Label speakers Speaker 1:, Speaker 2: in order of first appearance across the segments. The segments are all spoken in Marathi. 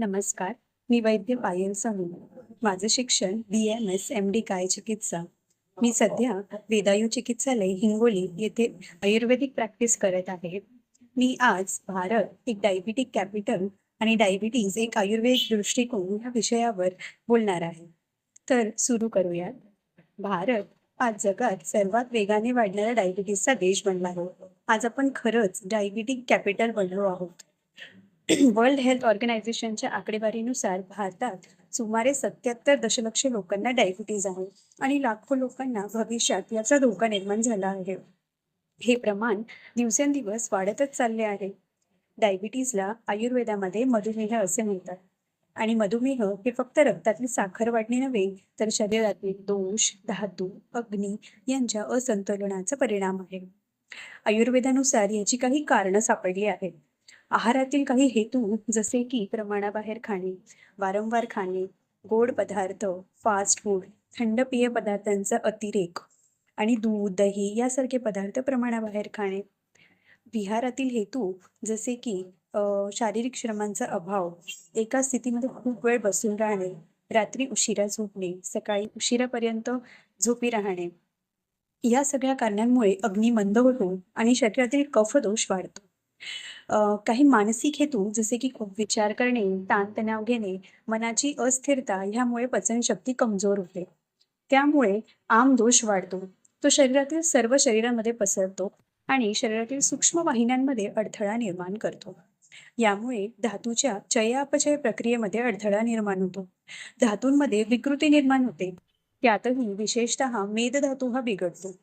Speaker 1: नमस्कार मी वैद्य पायल साहू. माझं शिक्षण B M S M D काय चिकित्सा. मी सध्या वेदायू चिकित्सालय हिंगोली येथे आयुर्वेदिक प्रॅक्टिस करत आहे. मी आज भारत एक डायबिटिक कॅपिटल आणि डायबिटीज एक आयुर्वेद दृष्टिकोन या विषयावर बोलणार आहे. तर सुरू करूयात. भारत आज जगात सर्वात वेगाने वाढणारा डायबिटीजचा देश बनला आहे. आज आपण खरंच डायबिटिक कॅपिटल बनलो आहोत. वर्ल्ड हेल्थ ऑर्गनायझेशनच्या आकडेवारीनुसार भारतात सुमारे सत्याहत्तर दशलक्ष लोकांना डायबिटीज आहे आणि लाखो लोकांना भविष्यात याचा धोका निर्माण झाला आहे. हे प्रमाण दिवसेंदिवस वाढतच चालले आहे. डायबिटीजला आयुर्वेदामध्ये मधुमेह असे म्हणतात आणि मधुमेह हे फक्त रक्तातील साखर वाढणे नव्हे तर शरीरातील दोष धातू अग्नी यांच्या असंतुलनाचा परिणाम आहे. आयुर्वेदानुसार याची काही कारणं सापडली आहेत. आहारातील काही हेतू जसे की प्रमाणाबाहेर खाणे वारंवार खाणे गोड पदार्थ फास्ट फूड थंड पेय पदार्थांचा अतिरेक आणि दूध दही यासारखे पदार्थ प्रमाणाबाहेर खाणे. विहारातील हेतू जसे की शारीरिक श्रमांचा अभाव एका स्थितीमध्ये खूप वेळ बसून राहणे रात्री उशिरा झोपणे सकाळी उशिरापर्यंत झोपी राहणे. या सगळ्या कारणांमुळे अग्नी मंद होतो आणि शरीरातील कफदोष वाढतो. अ, काही मानसिक हेतू जसे की खूप विचार करणे ताणतणाव घेणे मनाची अस्थिरता ह्यामुळे पचनशक्ती कमजोर होते. त्यामुळे आमदोष वाढतो. तो शरीरातील सर्व शरीरामध्ये पसरतो आणि शरीरातील सूक्ष्म वाहिन्यांमध्ये अडथळा निर्माण करतो. यामुळे धातूच्या चयापचय प्रक्रियेमध्ये अडथळा निर्माण होतो. धातूंमध्ये विकृती निर्माण होते. त्यातही विशेषतः मेदधातू हा बिघडतो.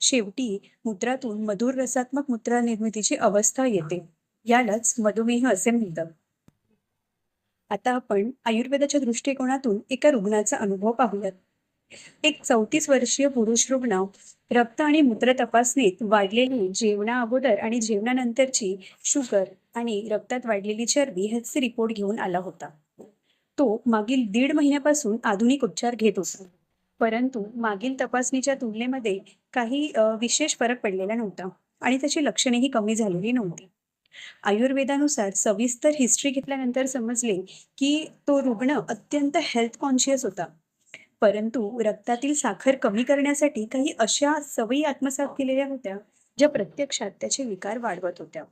Speaker 1: शेवटी मूत्रातून मधुर रसात्मक मूत्र निर्मितीची अवस्था येते. यालाच मधुमेह असे म्हणतात. आता आपण आयुर्वेदाच्या दृष्टिकोनातून एका रुग्णाचा अनुभव पाहूयात. एक चौतीस वर्षीय पुरुष रुग्ण रक्त आणि मूत्र तपासणीत वाढलेली जेवणा अगोदर आणि जेवणानंतरची शुगर आणि रक्तात वाढलेली चरबी ह्याचे रिपोर्ट घेऊन आला होता. तो मागील दीड महिन्यापासून आधुनिक उपचार घेत होता. परंतु मागील तपासणीच्या तुलनेमध्ये काही विशेष फरक पडलेला नव्हता आणि त्याची लक्षणेही कमी झालेली नव्हती. आयुर्वेदानुसार सविस्तर हिस्ट्री घेतल्यानंतर समजले की तो रुग्ण अत्यंत हेल्थ कॉन्शियस होता. परंतु रक्तातील साखर कमी करण्यासाठी काही अशा सवयी आत्मसात केलेल्या होत्या ज्या प्रत्यक्षात त्याचे विकार वाढवत होत्या.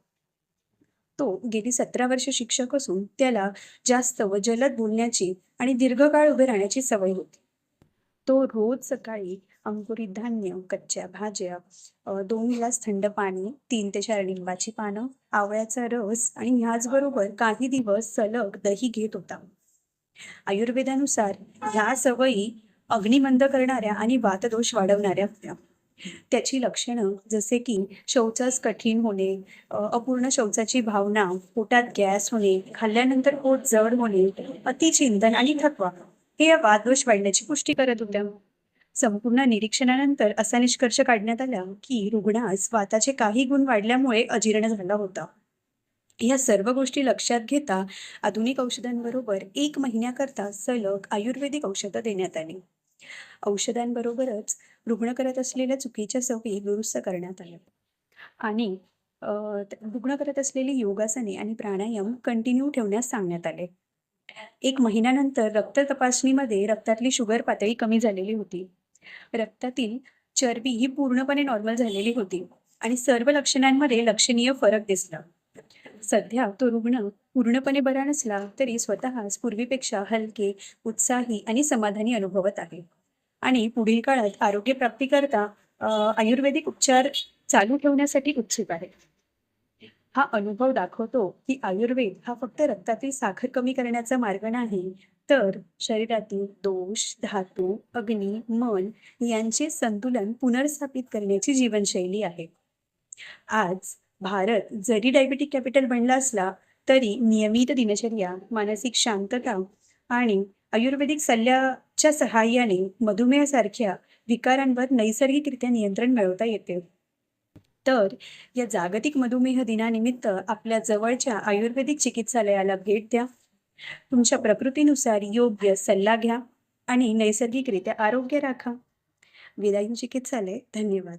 Speaker 1: तो गेली सतरा वर्ष शिक्षक असून त्याला जास्त व जलद बोलण्याची आणि दीर्घकाळ उभे राहण्याची सवय होती. तो रोज सकाळी अंकुरित धान्य कच्च्या भाज्या दोन ग्लास थंड पाणी तीन ते चार लिंबाची पानं आवळ्याचा रस आणि ह्याचबरोबर काही दिवस सलग दही घेत होता. आयुर्वेदानुसार ह्या सवयी अग्निमंद करणाऱ्या आणि वातदोष वाढवणाऱ्या होत्या. त्याची लक्षणं जसे की शौचास कठीण होणे अपूर्ण शौचाची भावना पोटात गॅस होणे खाल्ल्यानंतर पोट जड होणे अतिचिंतन आणि थकवा. हे या वातदोष वाढण्याची पुष्टी करत होत्या. संपूर्ण निरीक्षणानंतर असा निष्कर्ष काढण्यात आला की रुग्णास वाताचे काही गुण वाढल्यामुळे अजीर्ण झाला होता. या सर्व गोष्टी लक्षात घेता आधुनिक औषधांबरोबर एक महिन्याकरता सलग आयुर्वेदिक औषधं देण्यात आली. औषधांबरोबरच रुग्ण करत असलेल्या चुकीच्या सवयी दुरुस्त करण्यात आल्या. आणि रुग्ण करत असलेली योगासने आणि प्राणायाम कंटिन्यू ठेवण्यास सांगण्यात आले. एक महिन्यानंतर रक्त तपासणीमध्ये रक्तातली शुगर पातळी कमी झालेली होती. रक्तातील चरबी ही पूर्णपणे नॉर्मल झालेली होती आणि सर्व लक्षणांमध्ये लक्षणीय फरक दिसला. सध्या तो रुग्ण पूर्णपणे बरा नसला तरी स्वतःच पूर्वीपेक्षा हलके उत्साही आणि समाधानी अनुभवत आहे. आणि पुढील काळात आरोग्य प्राप्तीकरता आयुर्वेदिक उपचार चालू ठेवण्यासाठी उत्सुक आहे. हा अनुभव दाखवतो की आयुर्वेद हा फक्त रक्तातील साखर कमी करण्याचा मार्ग नाही तर शरीरातील दोष धातू अग्नी मन यांचे संतुलन पुनर्स्थापित करण्याची जीवनशैली आहे. आज भारत जरी डायबिटिक कॅपिटल बनला असला तरी नियमित दिनचर्या मानसिक शांतता आणि आयुर्वेदिक सल्ल्याच्या सहाय्याने मधुमेहासारख्या विकारांवर नैसर्गिकरित्या नियंत्रण मिळवता येते. तर या जागतिक मधुमेह दिनानिमित्त आपल्या जवळच्या आयुर्वेदिक चिकित्सालयाला भेट द्या. तुमच्या प्रकृतीनुसार योग्य सल्ला घ्या आणि नैसर्गिकरित्या आरोग्य राखा. विदायू चिकित्सालय धन्यवाद.